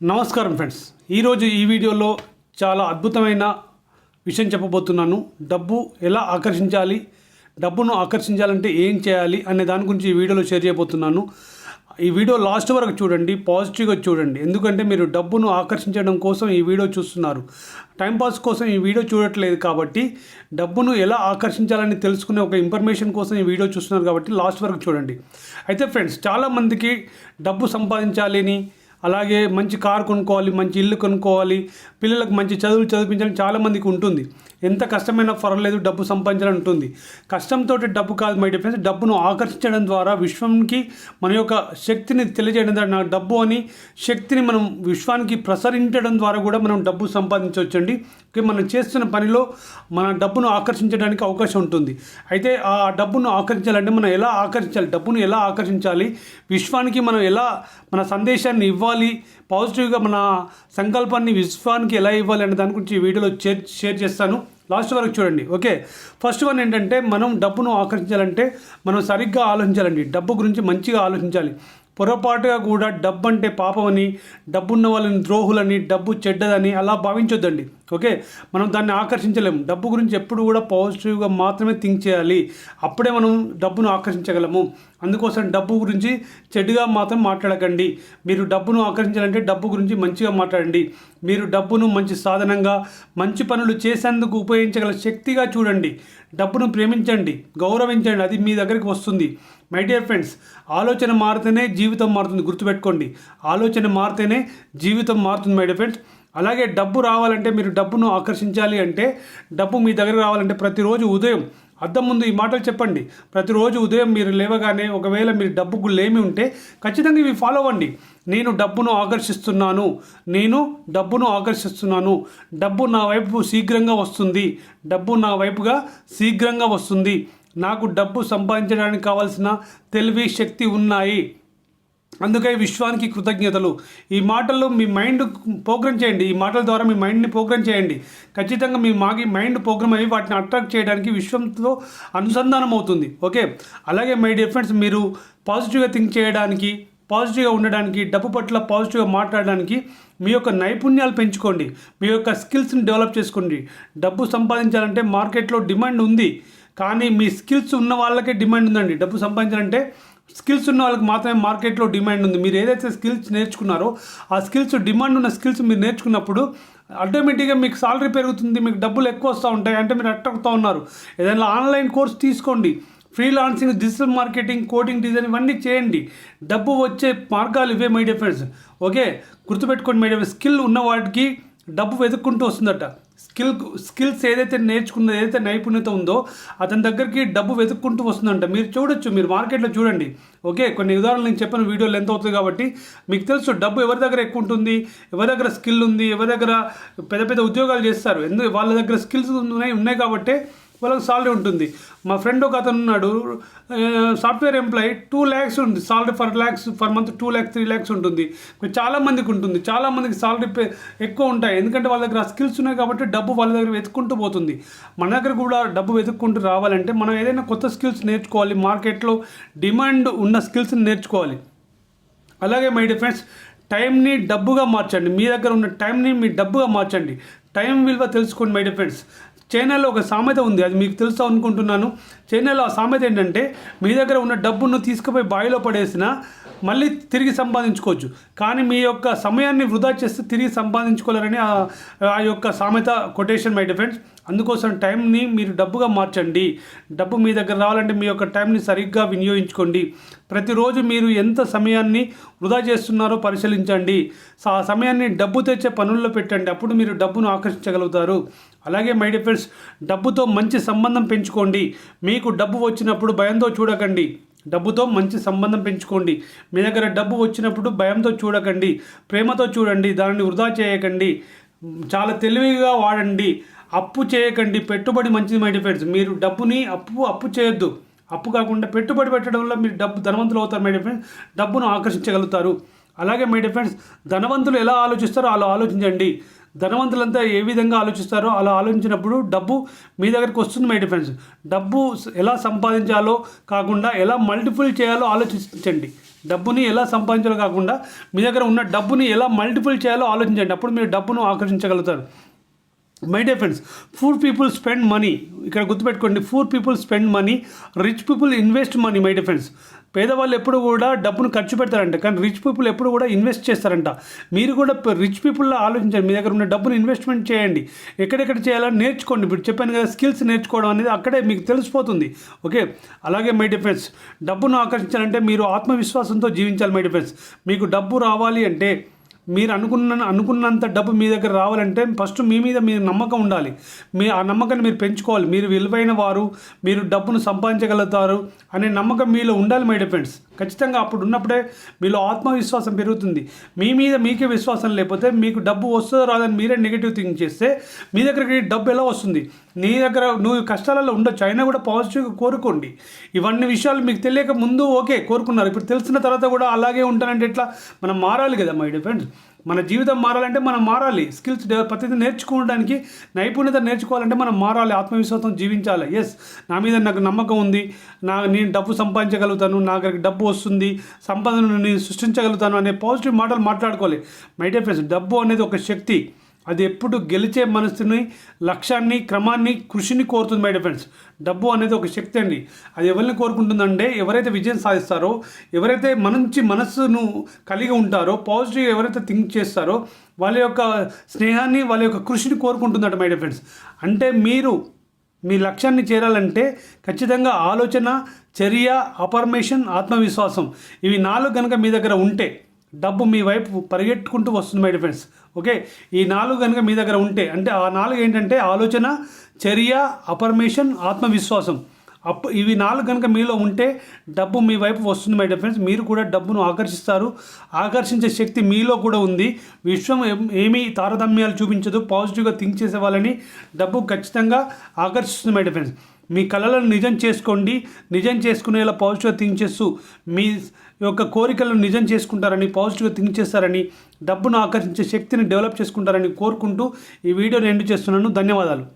నమస్కారం ఫ్రెండ్స్. ఈరోజు ఈ వీడియోలో చాలా అద్భుతమైన విషయం చెప్పబోతున్నాను. డబ్బు ఎలా ఆకర్షించాలి? డబ్బును ఆకర్షించాలంటే ఏం చేయాలి? అనే దాని గురించి ఈ వీడియోలో షేర్ చేయబోతున్నాను. ఈ వీడియో లాస్ట్ వరకు చూడండి పాజిటివ్గా చూడండి. ఎందుకంటే మీరు డబ్బును ఆకర్షించడం కోసం ఈ వీడియో చూస్తున్నారు. టైంపాస్ కోసం ఈ వీడియో చూడట్లేదు కాబట్టి డబ్బును ఎలా ఆకర్షించాలని తెలుసుకునే ఒక ఇన్ఫర్మేషన్ కోసం ఈ వీడియో చూస్తున్నారు కాబట్టి లాస్ట్ వరకు చూడండి. అయితే ఫ్రెండ్స్ చాలామందికి డబ్బు సంపాదించాలి అని అలాగే మంచి కారు కొనుక్కోవాలి మంచి ఇల్లు కొనుక్కోవాలి పిల్లలకు మంచి చదువులు చదివించాలని చాలామందికి ఉంటుంది. ఎంత కష్టమైనా పర్వాలేదు డబ్బు సంపాదించాలని ఉంటుంది. కష్టంతో డబ్బు కాదు మై డిఫరెన్స్ డబ్బును ఆకర్షించడం ద్వారా విశ్వంకి మన యొక్క శక్తిని తెలియజేయడం ద్వారా నాకు డబ్బు అని శక్తిని మనం విశ్వానికి ప్రసరించడం ద్వారా కూడా మనం డబ్బు సంపాదించవచ్చండి. మనం చేస్తున్న పనిలో మన డబ్బును ఆకర్షించడానికి అవకాశం ఉంటుంది. అయితే ఆ డబ్బును ఆకర్షించాలంటే మనం ఎలా ఆకర్షించాలి? డబ్బును ఎలా ఆకర్షించాలి? విశ్వానికి మనం ఎలా మన సందేశాన్ని ఇవ్వాలి? పాజిటివ్గా మన సంకల్పాన్ని విశ్వానికి ఎలా ఇవ్వాలి అనే దాని గురించి వీడియోలో షేర్ షేర్ చేస్తాను. లాస్ట్ వరకు చూడండి. ఓకే. ఫస్ట్ వన్ ఏంటంటే మనం డబ్బును ఆకర్షించాలంటే మనం సరిగ్గా ఆలోచించాలండి. డబ్బు గురించి మంచిగా ఆలోచించాలి. పొరపాటుగా కూడా డబ్బు అంటే పాపమని డబ్బున్న వాళ్ళని ద్రోహులని డబ్బు చెడ్డదని అలా భావించొద్దండి. ఓకే? మనం దాన్ని ఆకర్షించలేము. డబ్బు గురించి ఎప్పుడు కూడా పాజిటివ్గా మాత్రమే థింక్ చేయాలి. అప్పుడే మనం డబ్బును ఆకర్షించగలము. అందుకోసం డబ్బు గురించి చెడుగా మాత్రం మాట్లాడకండి. మీరు డబ్బును ఆకర్షించాలంటే డబ్బు గురించి మంచిగా మాట్లాడండి. మీరు డబ్బును మంచి సాధనంగా మంచి పనులు చేసేందుకు ఉపయోగించగల శక్తిగా చూడండి. డబ్బును ప్రేమించండి గౌరవించండి. అది మీ దగ్గరికి వస్తుంది. మై డియర్ ఫ్రెండ్స్ ఆలోచన మారితేనే జీవితం మారుతుంది. గుర్తుపెట్టుకోండి. ఆలోచన మారితేనే జీవితం మారుతుంది మై డియర్ ఫ్రెండ్స్ అలాగే డబ్బు రావాలంటే మీరు డబ్బును ఆకర్షించాలి అంటే డబ్బు మీ దగ్గర రావాలంటే ప్రతిరోజు ఉదయం అద్దం ముందు ఈ మాటలు చెప్పండి. ప్రతిరోజు ఉదయం మీరు లేవగానే ఒకవేళ మీరు డబ్బుకు లేమి ఉంటే ఖచ్చితంగా ఇవి ఫాలో అవ్వండి. నేను డబ్బును ఆకర్షిస్తున్నాను. నేను డబ్బును ఆకర్షిస్తున్నాను. డబ్బు నా వైపు శీఘ్రంగా వస్తుంది. డబ్బు నా వైపుగా శీఘ్రంగా వస్తుంది. నాకు డబ్బు సంపాదించడానికి కావాల్సిన తెలివి శక్తి ఉన్నాయి. అందుకే విశ్వానికి కృతజ్ఞతలు. ఈ మాటలు మీ మైండ్ ప్రోగ్రామ్ చేయండి. ఈ మాటల ద్వారా మీ మైండ్ని ప్రోగ్రామ్ చేయండి. ఖచ్చితంగా మీ మాగి మైండ్ ప్రోగ్రామ్ అయ్యి వాటిని అట్రాక్ట్ చేయడానికి విశ్వంతో అనుసంధానం అవుతుంది. ఓకే? అలాగే మై డియర్ ఫ్రెండ్స్ మీరు పాజిటివ్గా థింక్ చేయడానికి పాజిటివ్గా ఉండడానికి డబ్బు పట్ల పాజిటివ్గా మాట్లాడడానికి మీ యొక్క నైపుణ్యాలు పెంచుకోండి. మీ యొక్క స్కిల్స్ని డెవలప్ చేసుకోండి. డబ్బు సంపాదించాలంటే మార్కెట్లో డిమాండ్ ఉంది. కానీ మీ స్కిల్స్ ఉన్న వాళ్ళకే డిమాండ్ ఉందండి. డబ్బు సంపాదించాలంటే స్కిల్స్ ఉన్న వాళ్ళకి మాత్రమే మార్కెట్లో డిమాండ్ ఉంది. మీరు ఏదైతే స్కిల్స్ నేర్చుకున్నారో ఆ స్కిల్స్ డిమాండ్ ఉన్న స్కిల్స్ మీరు నేర్చుకున్నప్పుడు ఆటోమేటిక్గా మీకు సాలరీ పెరుగుతుంది మీకు డబ్బులు ఎక్కువ వస్తూ ఉంటాయి అంటే మీరు అట్రాక్ట్ ఉన్నారు. ఏదైనా ఆన్లైన్ కోర్స్ తీసుకోండి. Freelancing digital marketing coding design ఇవన్నీ చేయండి. డబ్బు వచ్చే మార్గాలు ఇవే మై డిఫరెన్స్ ఓకే? గుర్తుపెట్టుకోండి మై స్కిల్ ఉన్న వాటికి డబ్బు వెతుక్కుంటూ వస్తుందట. స్కిల్ స్కిల్స్ ఏదైతే నేర్చుకున్నది ఏదైతే నైపుణ్యత ఉందో అతని దగ్గరికి డబ్బు వెతుక్కుంటూ వస్తుందంట. మీరు చూడొచ్చు మీరు మార్కెట్లో చూడండి. ఓకే కొన్ని ఉదాహరణలు నేను చెప్పిన వీడియోలు ఎంత అవుతుంది కాబట్టి. మీకు తెలుసు డబ్బు ఎవరి దగ్గర ఎక్కువ ఉంటుంది ఎవరి దగ్గర స్కిల్ ఉంది ఎవరి దగ్గర పెద్ద పెద్ద ఉద్యోగాలు చేస్తారు. ఎందుకు వాళ్ళ దగ్గర స్కిల్స్ ఉన్నాయి ఉన్నాయి కాబట్టి వాళ్ళకి సాలరీ ఉంటుంది. మా ఫ్రెండ్ ఒక అతను ఉన్నాడు సాఫ్ట్వేర్ ఎంప్లాయీ టూ ల్యాక్స్ ఉంది. Salary four lakhs for month two lakhs three lakhs ఉంటుంది. చాలామందికి ఉంటుంది. చాలా మందికి సాలరీ ఎక్కువ ఉంటాయి. ఎందుకంటే వాళ్ళ దగ్గర స్కిల్స్ ఉన్నాయి కాబట్టి డబ్బు వాళ్ళ దగ్గర వెతుక్కుంటూ పోతుంది. మన దగ్గర కూడా డబ్బు వెతుక్కుంటూ రావాలంటే మనం ఏదైనా కొత్త స్కిల్స్ నేర్చుకోవాలి. మార్కెట్లో డిమాండ్ ఉన్న స్కిల్స్ని నేర్చుకోవాలి. అలాగే మై ఫ్రెండ్స్ టైంని డబ్బుగా మార్చండి. మీ దగ్గర ఉన్న టైంని మీ డబ్బుగా మార్చండి. టైం విలువ తెలుసుకోండి మై ఫ్రెండ్స్ చైనాలో ఒక సామెత ఉంది అది మీకు తెలుసు అనుకుంటున్నాను. చైనాలో ఆ సామెత ఏంటంటే మీ దగ్గర ఉన్న డబ్బును తీసుకుపోయి బావిలో పడేసిన మళ్ళీ తిరిగి సంపాదించుకోవచ్చు. కానీ మీ యొక్క సమయాన్ని వృధా చేస్తే తిరిగి సంపాదించుకోలేరని ఆ యొక్క సామెత కొటేషన్ మై డిఫెండ్స్ అందుకోసం టైంని మీరు డబ్బుగా మార్చండి. డబ్బు మీ దగ్గర రావాలంటే మీ యొక్క టైంని సరిగ్గా వినియోగించుకోండి. ప్రతిరోజు మీరు ఎంత సమయాన్ని వృధా చేస్తున్నారో పరిశీలించండి. ఆ సమయాన్ని డబ్బు తెచ్చే పనుల్లో పెట్టండి. అప్పుడు మీరు డబ్బును ఆకర్షించగలుగుతారు. అలాగే మై డిఫెండ్స్ డబ్బుతో మంచి సంబంధం పెంచుకోండి. మీకు డబ్బు వచ్చినప్పుడు భయంతో చూడకండి. డబ్బుతో మంచి సంబంధం పెంచుకోండి. మీ దగ్గర డబ్బు వచ్చినప్పుడు భయంతో చూడకండి ప్రేమతో చూడండి దానిని వృధా చేయకండి చాలా తెలివిగా వాడండి అప్పు చేయకండి పెట్టుబడి మంచిది మై డిఫెండ్స్ మీరు డబ్బుని అప్పు అప్పు చేయొద్దు. అప్పు కాకుండా పెట్టుబడి పెట్టడం వల్ల మీరు డబ్బు ధనవంతులు అవుతారు మై డిఫెండ్స్ డబ్బును ఆకర్షించగలుగుతారు. అలాగే మై డిఫెండ్స్ ధనవంతులు ఎలా ఆలోచిస్తారో అలా ఆలోచించండి. ధనవంతులంతా ఏ విధంగా ఆలోచిస్తారో అలా ఆలోచించినప్పుడు డబ్బు మీ దగ్గరికి వస్తుంది మై డిఫెన్స్ డబ్బు ఎలా సంపాదించాలో కాకుండా ఎలా మల్టిపుల్ చేయాలో ఆలోచించండి. డబ్బుని ఎలా సంపాదించాలో కాకుండా మీ దగ్గర ఉన్న డబ్బుని ఎలా మల్టిపుల్ చేయాలో ఆలోచించండి. అప్పుడు మీరు డబ్బును ఆకర్షించగలుగుతారు. My dear friends poor people spend money ఇక్కడ గుర్తుపెట్టుకోండి poor people spend money rich people invest money my dear friends పేదవాళ్ళు ఎప్పుడు కూడా డబ్బును ఖర్చు పెడతారంట. కానీ రిచ్ పీపుల్ ఎప్పుడు కూడా ఇన్వెస్ట్ చేస్తారంట. మీరు కూడా రిచ్ పీపుల్లో ఆలోచించండి. మీ దగ్గర ఉన్న డబ్బును ఇన్వెస్ట్మెంట్ చేయండి. ఎక్కడెక్కడ చేయాలని నేర్చుకోండి. ఇప్పుడు చెప్పాను కదా స్కిల్స్ నేర్చుకోవడం అనేది అక్కడే మీకు తెలిసిపోతుంది. ఓకే? అలాగే మై డిఫెన్స్ డబ్బును ఆకర్షించాలంటే మీరు ఆత్మవిశ్వాసంతో జీవించాలి మై డిఫెన్స్ మీకు డబ్బు రావాలి అంటే మీరు అనుకున్న అనుకున్నంత డబ్బు మీ దగ్గర రావాలంటే ఫస్ట్ మీ మీద మీ నమ్మకం ఉండాలి. మీ ఆ నమ్మకాన్ని మీరు పెంచుకోవాలి. మీరు విలువైన వారు మీరు డబ్బును సంపాదించగలుగుతారు అనే నమ్మకం మీలో ఉండాలి మై డిఫెండ్స్ ఖచ్చితంగా అప్పుడు ఉన్నప్పుడే మీలో ఆత్మవిశ్వాసం పెరుగుతుంది. మీ మీద మీకే విశ్వాసం లేకపోతే మీకు డబ్బు వస్తుందో రాదని మీరే నెగిటివ్ థింక్ చేస్తే మీ దగ్గరికి డబ్బు ఎలా వస్తుంది? నీ దగ్గర నువ్వు కష్టాలలో ఉండొచ్చు అయినా కూడా పాజిటివ్గా కోరుకోండి. ఇవన్నీ విషయాలు మీకు తెలియక ముందు ఓకే కోరుకున్నారు. ఇప్పుడు తెలిసిన తర్వాత కూడా అలాగే ఉంటానంటే ఎట్లా? మనం మారాలి కదా మై డిఫెండ్స్ మన జీవితం మారాలంటే మనం మారాలి. స్కిల్స్ ప్రతిదీ నేర్చుకోవడానికి నైపుణ్యత నేర్చుకోవాలంటే మనం మారాలి. ఆత్మవిశ్వాసం జీవించాలి. ఎస్ నా మీద నాకు నమ్మకం ఉంది. నా నేను డబ్బు సంపాదించగలుగుతాను. నా దగ్గర డబ్బు వస్తుంది. సంపదను నేను సృష్టించగలుగుతాను అనే పాజిటివ్ మాటలు మాట్లాడుకోవాలి. మై డియర్ ఫ్రెండ్స్ డబ్బు అనేది ఒక శక్తి. అది ఎప్పుడు గెలిచే మనసుని లక్ష్యాన్ని క్రమాన్ని కృషిని కోరుతుంది మై డిఫెండ్స్ డబ్బు అనేది ఒక శక్తి అండి. అది ఎవరిని కోరుకుంటుందంటే ఎవరైతే విజయం సాధిస్తారో ఎవరైతే మంచి మనస్సును కలిగి ఉంటారో పాజిటివ్ ఎవరైతే థింక్ చేస్తారో వాళ్ళ యొక్క స్నేహాన్ని వాళ్ళ యొక్క కృషిని కోరుకుంటుందట మై ఫ్రెండ్స్ అంటే మీరు మీ లక్ష్యాన్ని చేరాలంటే ఖచ్చితంగా ఆలోచన చర్య అపర్మేషన్ ఆత్మవిశ్వాసం ఇవి నాలుగు కనుక మీ దగ్గర ఉంటే డబ్బు మీ వైపు పరిగెట్టుకుంటూ వస్తుంది మై డిఫెండ్స్ ఓకే ఈ నాలుగు కనుక మీ దగ్గర ఉంటే అంటే ఆ నాలుగు ఏంటంటే ఆలోచన చర్య అపర్మేషన్ ఆత్మవిశ్వాసం. అప్పు ఇవి నాలుగు కనుక మీలో ఉంటే డబ్బు మీ వైపు వస్తుంది మై డిఫరెన్స్ మీరు కూడా డబ్బును ఆకర్షిస్తారు. ఆకర్షించే శక్తి మీలో కూడా ఉంది. విశ్వం ఏమీ తారతమ్యాలు చూపించదు. పాజిటివ్గా థింక్ చేసే వాళ్ళని డబ్బు ఖచ్చితంగా ఆకర్షిస్తుంది మై డిఫరెన్స్ మీ కళలను నిజం చేసుకోండి. నిజం చేసుకునేలా పాజిటివ్గా థింక్ చేస్తూ మీ యొక్క కోరికలను నిజం చేసుకుంటారని పాజిటివ్గా థింక్ చేస్తారని డబ్బును ఆకర్షించే శక్తిని డెవలప్ చేసుకుంటారని కోరుకుంటూ ఈ వీడియోని ఎండ్ చేస్తున్నాను. ధన్యవాదాలు.